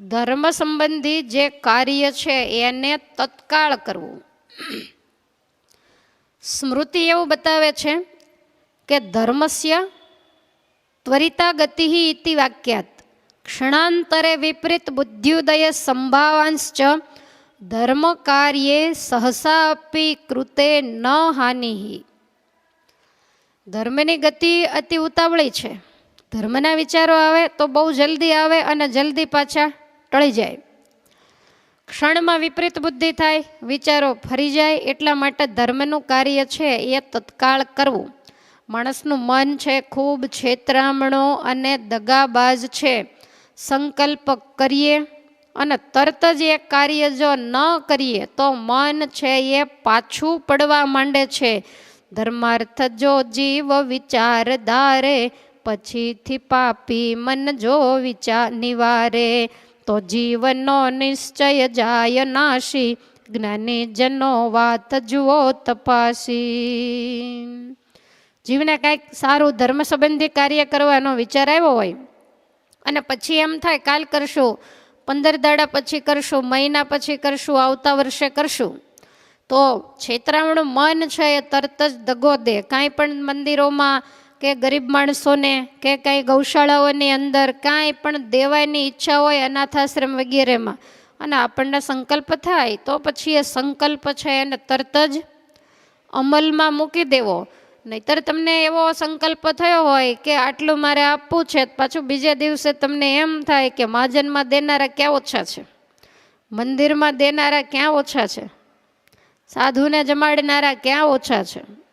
ધર્મ સંબંધી જે કાર્ય છે એને તત્કાળ કરવું. સ્મૃતિ એવું બતાવે છે કે ધર્મસ્ય ત્વરિતા ગતિ ઇતિ વાક્યાત. ક્ષણાંતરે વિપરીત બુદ્ધ્યુદય સંભાવાંશ્ચ ધર્મ કાર્યે સહસા અપી કૃતે ન હાનિ. ધર્મની ગતિ અતિ ઉતાવળી છે. ધર્મના વિચારો આવે તો બહુ જલ્દી આવે અને જલ્દી પાછા ટળી જાય. ક્ષણમાં વિપરીત બુદ્ધિ થાય, વિચારો ફરી જાય, એટલા માટે ધર્મનું કાર્ય છે એ તત્કાળ કરવું. માણસનું મન છે ખૂબ છેતરામણો અને દગાબાજ છે. સંકલ્પ કરીએ અને તરત જ એ કાર્ય જો ન કરીએ તો મન છે એ પાછું પડવા માંડે છે. ધર્માર્થ જો જીવ વિચાર ધારે, પછીથી પાપી મન જો વિચાર નિવારે. તો જીવનો નિશ્ચય જાય નાશી. જ્ઞાની જનો વાત જુઓ તપાસી. જીવને કાંઈક સારું ધર્મ સંબંધી કાર્ય કરવાનો વિચાર આવ્યો હોય, અને પછી એમ થાય કાલ કરશું, પંદર દાડા પછી કરશું, મહિના પછી કરશું, આવતા વર્ષે કરશું, તો છેતરામણું મન છે એ તરત જ દગો દે. કાંઈ પણ મંદિરોમાં કે ગરીબ માણસોને કે કાંઈ ગૌશાળાઓની અંદર કાંઈ પણ દેવાની ઈચ્છા હોય અનાથાશ્રમ વગેરેમાં અને આપણને સંકલ્પ થાય તો પછી એ સંકલ્પ છે એને તરત જ અમલમાં મૂકી દેવો. નહીતર તમને એવો સંકલ્પ થયો હોય કે આટલું મારે આપવું છે, પાછું બીજા દિવસે તમને એમ થાય કે મહાજનમાં દેનારા ક્યાં ઓછા છે? મંદિરમાં દેનારા ક્યાં ઓછા છે? સાધુને જમાડનારા ક્યાં ઓછા છે?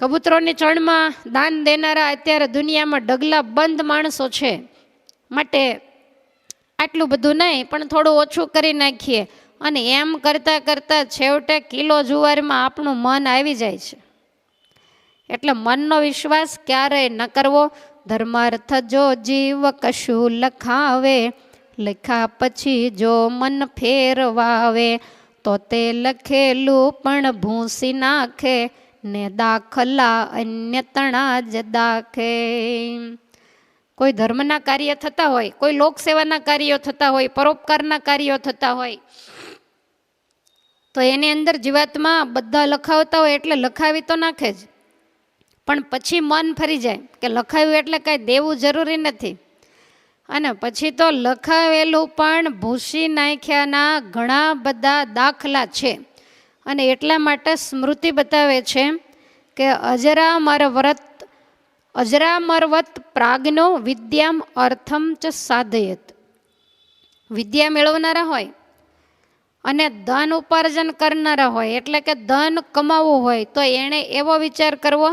કબૂતરોની ચણમાં દાન દેનારા અત્યારે દુનિયામાં ડગલા બંધ માણસો છે. માટે આટલું બધું નહીં, પણ થોડું ઓછું કરી નાખીએ. અને એમ કરતાં કરતાં છેવટે કિલો જુવારમાં આપણું મન આવી જાય છે. એટલે મનનો વિશ્વાસ ક્યારેય ન કરવો. ધર્માર્થ જો જીવ કશું લખાવે, લખ્યા પછી જો મન ફેરવાવે, તો તે લખેલું પણ ભૂંસી નાખે. ને દાખલા અન્ય તણા જ દાખે. કોઈ ધર્મના કાર્ય થતા હોય, કોઈ લોકસેવાના કાર્યો થતા હોય, પરોપકારના કાર્યો થતા હોય, તો એની અંદર જીવાતમાં બધા લખાવતા હોય એટલે લખાવી તો નાખે જ. પણ પછી મન ફરી જાય કે લખાવ્યું એટલે કાંઈ દેવું જરૂરી નથી. અને પછી તો લખાવેલું પણ ભૂસી નાખ્યાના ઘણા બધા દાખલા છે. અને એટલા માટે સ્મૃતિ બતાવે છે કે અજરામર વ્રત અજરામરવત પ્રાગનો વિદ્યામ અર્થમ ચ સાધયત. વિદ્યા મેળવનારા હોય અને ધન ઉપાર્જન કરનારા હોય, એટલે કે ધન કમાવવું હોય, તો એણે એવો વિચાર કરવો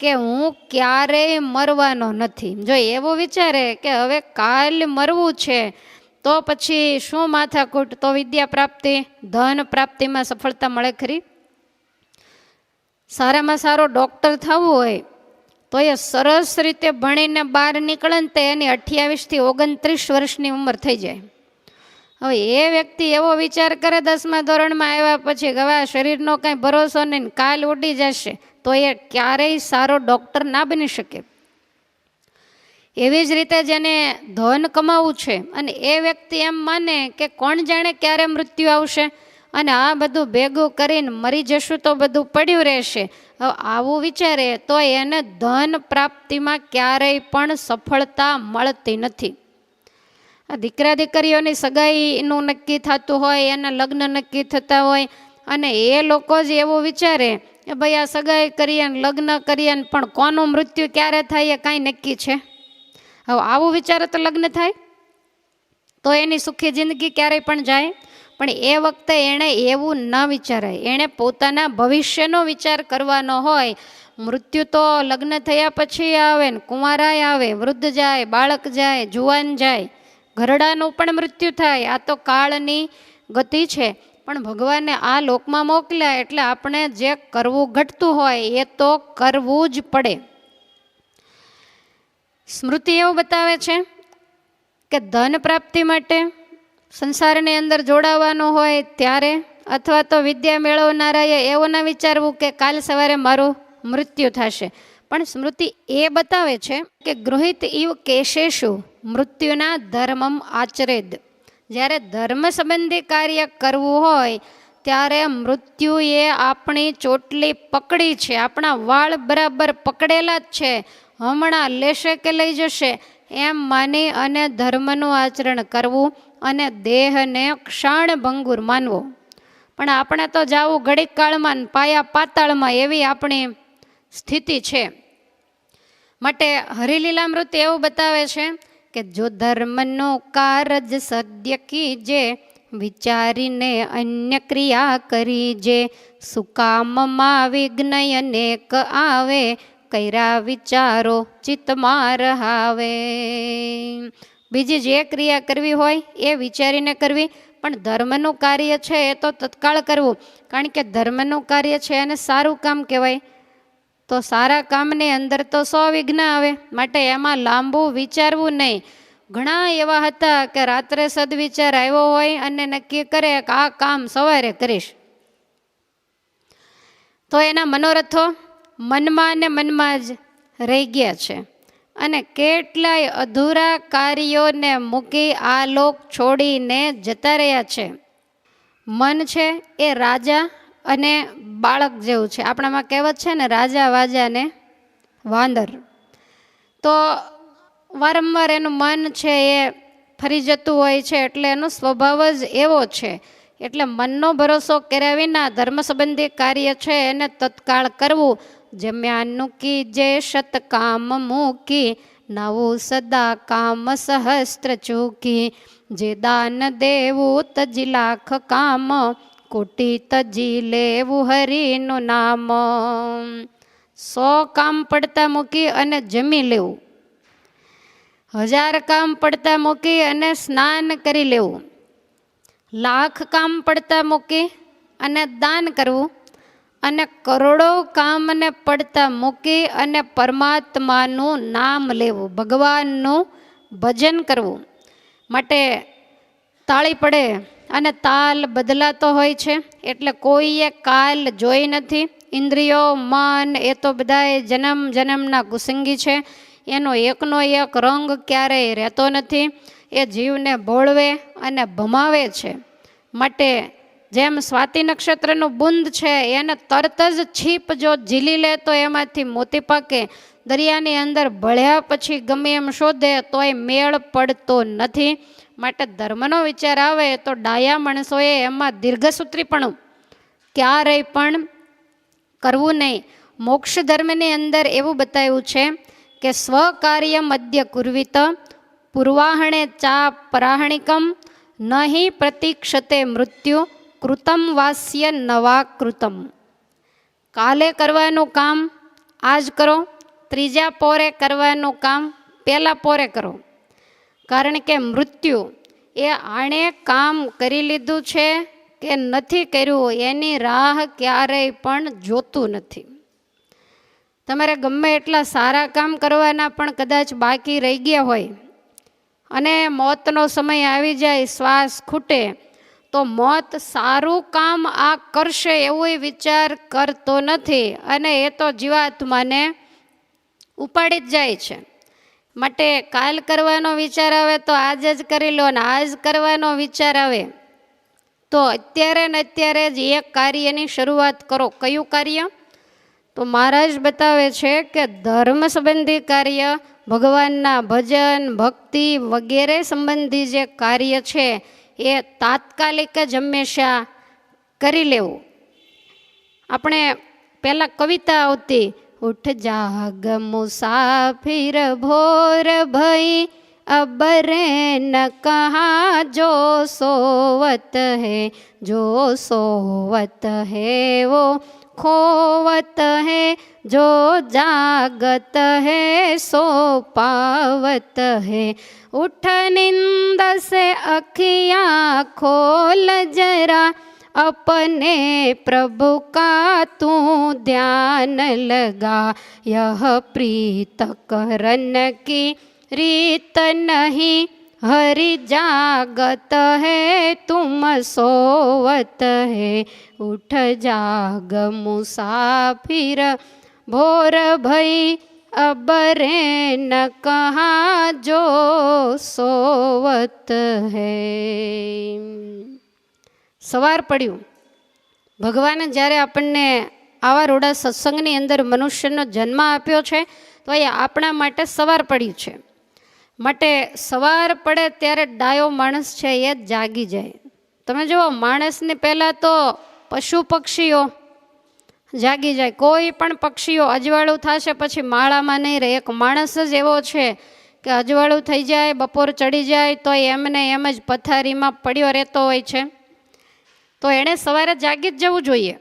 કે હું ક્યારેય મરવાનો નથી. જો એવો વિચારે કે હવે કાલ મરવું છે તો પછી શું માથાકૂટ? તો વિદ્યા પ્રાપ્તિ, ધન પ્રાપ્તિમાં સફળતા મળે ખરી? સારામાં સારો ડૉક્ટર થવું હોય, તો એ સરસ રીતે ભણીને બહાર નીકળે ને તો એની અઠ્યાવીસથી ઓગણત્રીસ વર્ષની ઉંમર થઈ જાય. હવે એ વ્યક્તિ એવો વિચાર કરે, દસમા ધોરણમાં આવ્યા પછી ગવા શરીરનો કાંઈ ભરોસો નહીં કાલ ઉડી જશે, તો એ ક્યારેય સારો ડૉક્ટર ના બની શકે. એવી જ રીતે જેને ધન કમાવવું છે અને એ વ્યક્તિ એમ માને કે કોણ જાણે ક્યારે મૃત્યુ આવશે અને આ બધું ભેગું કરીને મરી જશું તો બધું પડ્યું રહેશે. હવે આવું વિચારે તો એને ધન પ્રાપ્તિમાં ક્યારેય પણ સફળતા મળતી નથી. દીકરા દીકરીઓની સગાઈનું નક્કી થતું હોય, એના લગ્ન નક્કી થતા હોય અને એ લોકો જ એવું વિચારે કે ભાઈ આ સગાઈ કરીએ લગ્ન કરીએ પણ કોનું મૃત્યુ ક્યારે થાય એ કાંઈ નક્કી છે? હવે આવું વિચારે તો લગ્ન થાય. તો એની સુખી જિંદગી ક્યારેય પણ જાય. પણ એ વખતે એણે એવું ન વિચારાય. એણે પોતાના ભવિષ્યનો વિચાર કરવાનો હોય. મૃત્યુ તો લગ્ન થયા પછી આવે ને કુંવારાય આવે, વૃદ્ધ જાય, બાળક જાય, જુવાન જાય. ઘરડાનું પણ મૃત્યુ થાય. આ તો કાળની ગતિ છે. પણ ભગવાને આ લોકમાં મોકલ્યા એટલે આપણે જે કરવું ઘટતું હોય એ તો કરવું જ પડે. સ્મૃતિ એવું બતાવે છે કે ધન પ્રાપ્તિ માટે સંસારની અંદર જોડાવાનું હોય ત્યારે અથવા તો વિદ્યા મેળવનારાએ એવું ના વિચારવું કે કાલ સવારે મારું મૃત્યુ થશે. પણ સ્મૃતિ એ બતાવે છે કે ગૃહિત ઇવ કેશેશુ મૃત્યુના ધર્મમ આચરેદ. જ્યારે ધર્મ સંબંધી કાર્ય કરવું હોય ત્યારે મૃત્યુએ આપણી ચોટલી પકડી છે. આપણા વાળ બરાબર પકડેલા જ છે. હમણાં લેશે કે લઈ જશે. એમ માની અને ધર્મનું આચરણ કરવું અને દેહને ક્ષણ ભંગુર માનવો. પણ આપણે તો જાવું ઘડીક કાળમાં પાયા પાતાળમાં એવી આપણી સ્થિતિ છે. માટે હરિલીલામૃત એવું બતાવે છે કે જો ધર્મનો કારજ સદ્ય કીજે, વિચારીને અન્ય ક્રિયા કરી જે સુકામમાં વિઘ્ન અનેક આવે કર્યા વિચારો ચિત્તમાં રહાવે. બીજી જે ક્રિયા કરવી હોય એ વિચારીને કરવી, પણ ધર્મનું કાર્ય છે એ તો તત્કાળ કરવું. કારણ કે ધર્મનું કાર્ય છે એને સારું કામ કહેવાય. તો સારા કામની અંદર તો સો વિઘ્ન આવે, માટે એમાં લાંબુ વિચારવું નહીં. ઘણા એવા હતા કે રાત્રે સદવિચાર આવ્યો હોય અને નક્કી કરે કે આ કામ સવારે કરીશ. તો એના મનોરથો મનમાં અને મનમાં જ રહી ગયા છે. અને કેટલાય અધૂરા કાર્યોને મૂકી આ લોક છોડીને જતા રહ્યા છે. મન છે એ રાજા અને બાળક જેવું છે. આપણામાં કહેવત છે ને, રાજા વાજાને વાંદર. તો વારંવાર એનું મન છે એ ફરી જતું હોય છે, એટલે એનો સ્વભાવ જ એવો છે. એટલે મનનો ભરોસો કર્યા વિના ધર્મ સંબંધી કાર્ય છે એને તત્કાળ કરવું જમ્યાનું કી જે શતકામ મૂકી, નવું સદા કામ સહસ્ત્ર ચૂકી. જે દાન દેવું તજી લાખ કામ, કોટી તજી લેવું હરિનું નામ. સો કામ પડતા મૂકી અને જમી લેવું. હજાર કામ પડતા મૂકી અને સ્નાન કરી લેવું. લાખ કામ પડતા મૂકી અને દાન કરવું. અને કરોડો કામને પડતા મૂકી અને પરમાત્માનું નામ લેવું, ભગવાનનું ભજન કરવું. માટે તાળી પડે અને તાલ બદલાતો હોય છે, એટલે કોઈએ કાલ જોઈ નથી. ઇન્દ્રિયો, મન, એ તો બધાએ જન્મ જન્મના ગુસંગી છે. એનો એકનો એક રંગ ક્યારેય રહેતો નથી. એ જીવને ભોળવે અને ભમાવે છે. માટે જેમ સ્વાતિ નક્ષત્રનું બુંદ છે, એને તરત જ છીપ જો ઝીલી લે, તો એમાંથી મોતી પાકે. દરિયાની અંદર ભળ્યા પછી ગમે એમ શોધે, તોય મેળ પડતો નથી. માટે ધર્મનો વિચાર આવે, તો ડાયા માણસોએ એમાં દીર્ઘસૂત્રીપણું ક્યારેય પણ કરવું નહીં. મોક્ષ ધર્મની અંદર એવું બતાવ્યું છે કે, સ્વકાર્ય મધ્ય કુર્વિત, પૂર્વાહણે ચા પરાહણિકમ, નહીં પ્રતિક્ષતે મૃત્યુ કૃતમ વાસ્ય નવા કૃતમ. કાલે કરવાનું કામ, આજ કરો. ત્રીજા પોરે કરવાનું કામ, પહેલાં પોરે કરો. કારણ કે મૃત્યુ એ આણે કામ કરી લીધું છે કે નથી કર્યું, એની રાહ ક્યારેય પણ જોતું નથી. તમારે ગમે એટલા સારા કામ કરવાના પણ કદાચ બાકી રહી ગયા હોય. અને મોતનો સમય આવી જાય, શ્વાસ ખૂટે તો મોત સારું કામ આ કરશે એવો વિચાર કરતો નથી. અને એ તો જીવાત્માને ઉપાડી જ જાય છે. માટે કાલ કરવાનો વિચાર આવે તો આજે જ કરી લો અને આજ કરવાનો વિચાર આવે. તો અત્યારે ને અત્યારે જ એક કાર્યની શરૂઆત કરો. કયું કાર્ય? તો મહારાજ બતાવે છે કે ધર્મ સંબંધી કાર્ય, ભગવાનના ભજન, ભક્તિ વગેરે સંબંધી જે કાર્ય છે એ તાત્કાલિક જ હંમેશા કરી લેવું. આપણે પહેલાં કવિતા આવતી, ઉઠ જાગ મુસાફિર ભોર ભઈ, અબરે ન કહા જો સોવત હે, જો સોવત હે वो खोवत है, जो जागत है, सो पावत है। उठ निंद से अखियाँ खोल जरा, अपने प्रभु का तू ध्यान लगा। यह प्रीत करन की रीत नहीं हरि जागत है तुम सोवत है उठ जाग मुसाफिर भोर भई अब रैन कहाँ जो सोवत है સવાર પડ્યું ભગવાને જ્યારે આપણને આવા રોડા સત્સંગની અંદર મનુષ્યનો જન્મ આપ્યો છે તો એ આપણા માટે સવાર પડ્યું છે માટે સવાર પડે ત્યારે ડાયો માણસ છે એ જાગી જાય. તમે જુઓ, માણસને પહેલાં તો પશુ પક્ષીઓ જાગી જાય. કોઈ પણ પક્ષીઓ અજવાળું થશે પછી માળામાં નહીં રહે. એક માણસ જ એવો છે કે અજવાળું થઈ જાય, બપોર ચડી જાય, તો એમને એમ જ પથારીમાં પડ્યો રહેતો હોય છે. તો એણે સવારે જાગી જ જવું જોઈએ.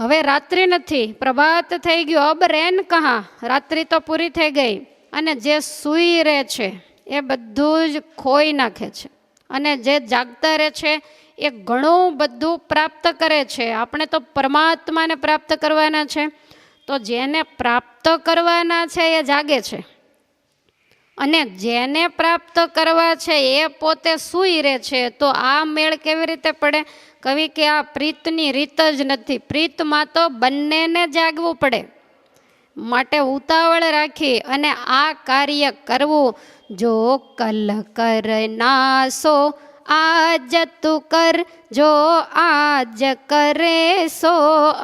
હવે રાત્રિ નથી. પ્રભાત થઈ ગયો. અબ રેન કહા. રાત્રિ તો પૂરી થઈ ગઈ. અને જે સૂઈ રહે છે, એ બધું જ ખોઈ નાખે છે. અને જે જાગતા રહે છે, એ ઘણું બધું પ્રાપ્ત કરે છે. આપણે તો પરમાત્માને પ્રાપ્ત કરવાના છે. તો જેને પ્રાપ્ત કરવાના છે, એ જાગે છે. અને જેને પ્રાપ્ત કરવા છે, એ પોતે સૂઈ રહે છે. તો આ મેળ કેવી રીતે પડે? કવિ કે આ પ્રીતની રીત જ નથી. પ્રીતમાં તો બંનેને જાગવું પડે. માટે ઉતાવળ રાખી અને આ કાર્ય કરવું જો કલ કર નાસો આજ તું કર જો આજ કરે સો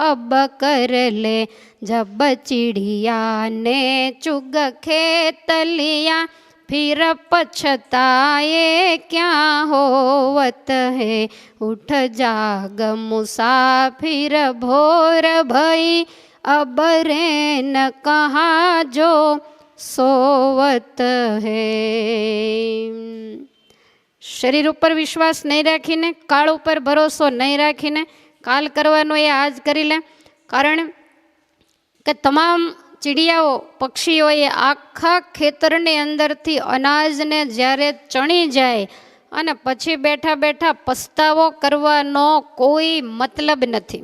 અબ કર લે જબ चिड़िया ने चुग खेतलिया फिर पछताए क्या होवत है उठ जाग मुसाफिर भोर भई अब रेन कहाँ जो सोवत है શરીર ઉપર વિશ્વાસ નહીં રાખીને કાળ ઉપર ભરોસો નહીં રાખીને કાલ કરવાનો એ આજ કરી લે કારણ કે તમામ ચીડિયાઓ પક્ષીઓએ આખા ખેતરની અંદરથી અનાજને જ્યારે ચણી જાય અને પછી બેઠા બેઠા પસ્તાવો કરવાનો કોઈ મતલબ નથી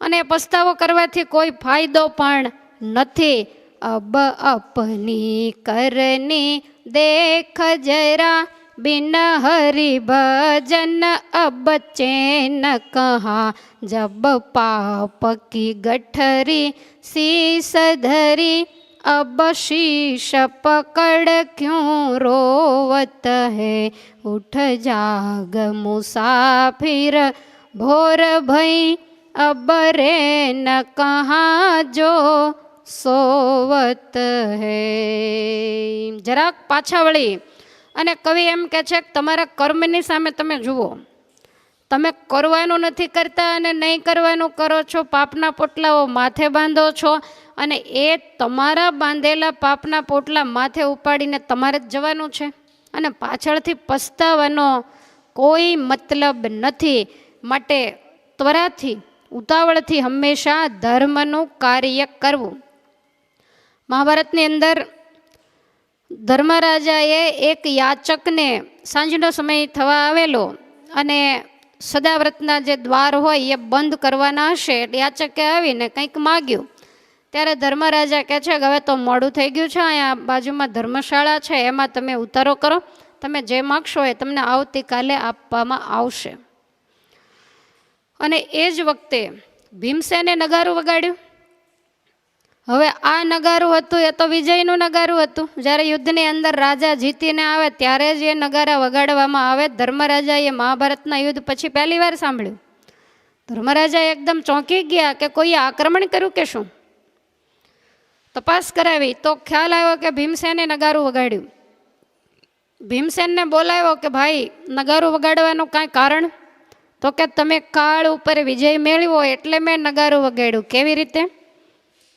અને પસ્તાવો કરવાથી કોઈ ફાયદો પણ નથી અબ અપની કરની દેખ જરા बिन हरि भजन अब चैन कहाँ जब पाप की गठरी शीस धरी अब शीश पकड़ क्यों रोवत है उठ जाग मुसाफिर भोर भई अब रे न कहाँ जो સોવત હે જરાક પાછા વળી અને કવિ એમ કહે છે કે તમારા કર્મની સામે તમે જુઓ તમે કરવાનું નથી કરતા અને નહીં કરવાનું કરો છો પાપના પોટલાઓ માથે બાંધો છો અને એ તમારા બાંધેલા પાપના પોટલા માથે ઉપાડીને તમારે જ જવાનું છે અને પાછળથી પસ્તાવાનો કોઈ મતલબ નથી માટે ત્વરાથી ઉતાવળથી હંમેશા ધર્મનું કાર્ય કરવું. મહાભારતની અંદર ધર્મરાજાએ એક યાચકને સાંજનો સમય થવા આવેલો અને સદાવ્રતના જે દ્વાર હોય એ બંધ કરવાના હશે યાચકે આવીને કંઈક માગ્યું. ત્યારે ધર્મરાજા કહે છે કે હવે તો મોડું થઈ ગયું છે, અહીંયા બાજુમાં ધર્મશાળા છે, એમાં તમે ઉતારો કરો, તમે જે માગશો એ તમને આવતીકાલે આપવામાં આવશે. અને એ જ વખતે ભીમસેને નગારું વગાડ્યું. હવે આ નગારું હતું, એ તો વિજયનું નગારું હતું. જ્યારે યુદ્ધની અંદર રાજા જીતીને આવે, ત્યારે જ એ નગારા વગાડવામાં આવે. ધર્મરાજાએ મહાભારતના યુદ્ધ પછી પહેલી વાર સાંભળ્યું. ધર્મરાજા એકદમ ચોંકી ગયા કે કોઈએ આક્રમણ કર્યું કે શું? તપાસ કરાવી. તો ખ્યાલ આવ્યો કે ભીમસેને નગારું વગાડ્યું. ભીમસેનને બોલાવ્યો કે ભાઈ, નગારું વગાડવાનું કાંઈ કારણ? તો કે તમે કાળ ઉપર વિજય મેળવ્યો એટલે મેં નગારું વગાડ્યું. કેવી રીતે?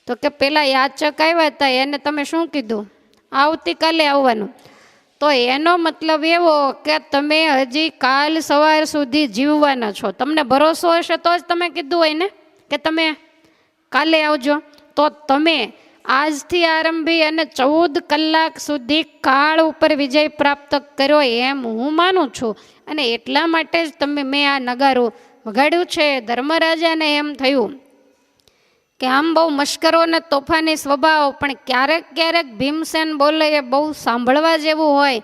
તો કે પેલા યાચક આવ્યા હતા, એને તમે શું કીધું? આવતીકાલે આવવાનું. તો એનો મતલબ એવો કે તમે હજી કાલ સવાર સુધી જીવવાના છો. તમને ભરોસો હશે તો જ તમે કીધું હોય ને, કે તમે કાલે આવજો. તો તમે આજથી આરંભી અને ચૌદ કલાક સુધી કાળ ઉપર વિજય પ્રાપ્ત કર્યો એમ હું માનું છું. અને એટલા માટે જ તમે મેં આ નગારું વગાડ્યું છે, ધર્મરાજાને એમ થયું કે આમ બહુ મશ્કરો અને તોફાની સ્વભાવ, પણ ક્યારેક ક્યારેક ભીમસેન બોલે એ બહુ સાંભળવા જેવું હોય.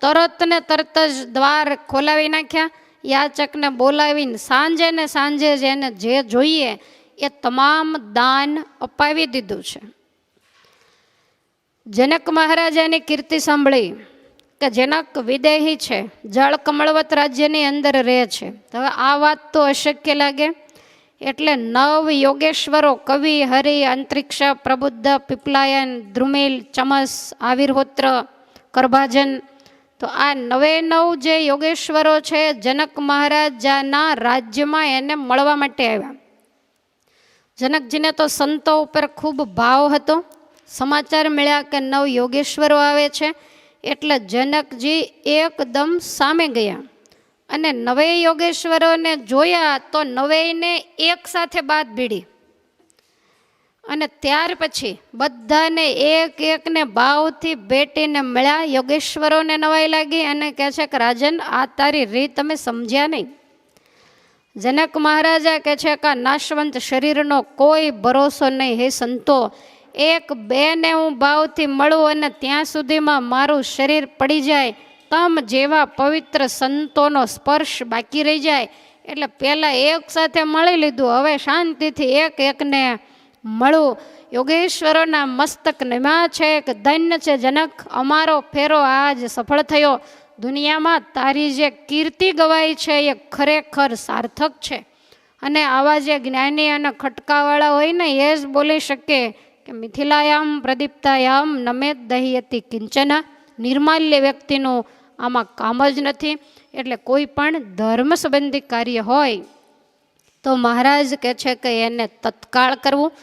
તરત ને તરત જ દ્વાર ખોલાવી નાખ્યા. યાચકને બોલાવીને સાંજે ને સાંજે જેને જે જોઈએ એ તમામ દાન અપાવી દીધું છે. જનક મહારાજાની કીર્તિ સાંભળી કે જનક વિદેહી છે, જળ કમળવત રાજ્યની અંદર રહે છે. હવે આ વાત તો અશક્ય લાગે. એટલે નવ યોગેશ્વરો, કવિ, હરિ, અંતરિક્ષ, પ્રબુદ્ધ, પીપલાયન, ધ્રુમિલ, ચમસ આવિર્હોત્ર કરભાજન. તો આ નવે નવ જે યોગેશ્વરો છે, જનક મહારાજાના રાજ્યમાં એને મળવા માટે આવ્યા. જનકજીને તો સંતો ઉપર ખૂબ ભાવ હતો. સમાચાર મળ્યા કે નવ યોગેશ્વરો આવે છે, એટલે જનકજી એકદમ સામે ગયા. અને નવે યોગેશ્વરોને જોયા તો નવેયને એક સાથે બાદ ભીડી અને ત્યાર પછી બધાને એક એકને ભાવથી ભેટીને મળ્યા, યોગેશ્વરોને નવાઈ લાગી અને કહે છે કે, રાજન, આ તારી રીત તમે સમજ્યા નહીં. જનક મહારાજા કહે છે કે નાશવંત શરીરનો કોઈ ભરોસો નહીં હે સંતો. એક બેને હું ભાવથી મળું અને ત્યાં સુધીમાં મારું શરીર પડી જાય, તમ જેવા પવિત્ર સંતોનો સ્પર્શ બાકી રહી જાય. એટલે પહેલાં એક સાથે મળી લીધું, હવે શાંતિથી એક એકને મળું. યોગેશ્વરોના મસ્તક નિમા છે કે ધન્ય છે જનક, અમારો ફેરો આજ સફળ થયો. દુનિયામાં તારી જે કીર્તિ ગવાઈ છે એ ખરેખર સાર્થક છે. અને આવા જે જ્ઞાની અને ખટકાવાળા હોય ને એ જ બોલી શકે. કે મિથિલાયામ પ્રદીપ્તાયામ નમેત દહીયતી કિંચન નિર્માલ્ય વ્યક્તિનું આમાં કામ જ નથી એટલે કોઈ પણ ધર્મ સંબંધી કાર્ય હોય તો મહારાજ કહે છે કે એને તત્કાળ કરવું